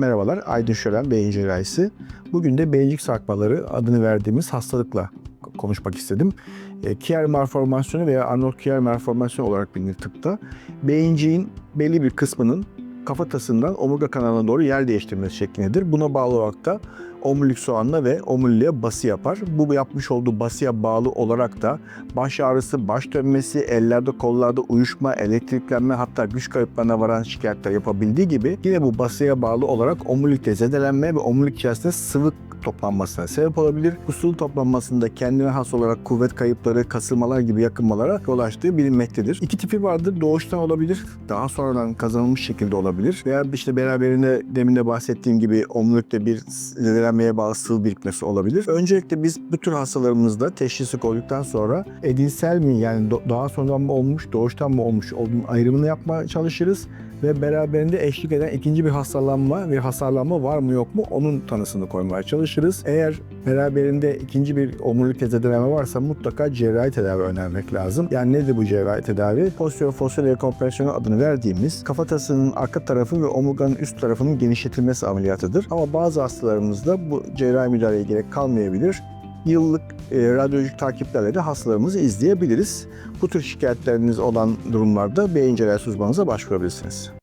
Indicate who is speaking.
Speaker 1: Merhabalar, Aydın Şölen beyin cerrahisi. Bugün de beyincik sarkmaları adını verdiğimiz hastalıkla konuşmak istedim. E, Kier malformasyonu veya Arnold Kier malformasyonu olarak bilinir tıpta. Beyinciğin belli bir kısmının kafatasından omurga kanalına doğru yer değiştirmesi şeklindedir. Buna bağlı olarak da omurilik soğanla ve omuriliğe bası yapar. Bu yapmış olduğu basıya bağlı olarak da baş ağrısı, baş dönmesi, ellerde kollarda uyuşma, elektriklenme hatta güç kayıplarına varan şikayetler yapabildiği gibi yine bu basıya bağlı olarak omurilikte zedelenme ve omurilik içerisinde sıvı toplanmasına sebep olabilir. Sıvı toplanmasında kendine has olarak kuvvet kayıpları, kasılmalar gibi yakınmalara yol açtığı bilinmektedir. İki tipi vardır. Doğuştan olabilir. Daha sonradan kazanılmış şekilde olabilir. Veya işte beraberinde demin de bahsettiğim gibi omurilikte bir zedelenmeye bağlı sıvı birikmesi olabilir. Öncelikle biz bu tür hastalarımızda teşhisi koyduktan sonra edinsel mi yani daha sonradan mı olmuş, doğuştan mı olmuş olduğunu ayrımını yapmaya çalışırız ve beraberinde eşlik eden ikinci bir hastalanma ve hasarlanma var mı yok mu onun tanısını koymaya çalışırız. Eğer beraberinde ikinci bir omurilik zedeleme varsa mutlaka cerrahi tedavi önermek lazım. Yani nedir bu cerrahi tedavi? Posterior fosil rekompresyonu adını verdiğimiz kafatasının arka tarafı ve omurganın üst tarafının genişletilmesi ameliyatıdır. Ama bazı hastalarımızda bu cerrahi müdahaleye gerek kalmayabilir yıllık e, radyolojik takiplerle de hastalarımızı izleyebiliriz. Bu tür şikayetleriniz olan durumlarda beyin cerrahisi uzmanınıza başvurabilirsiniz.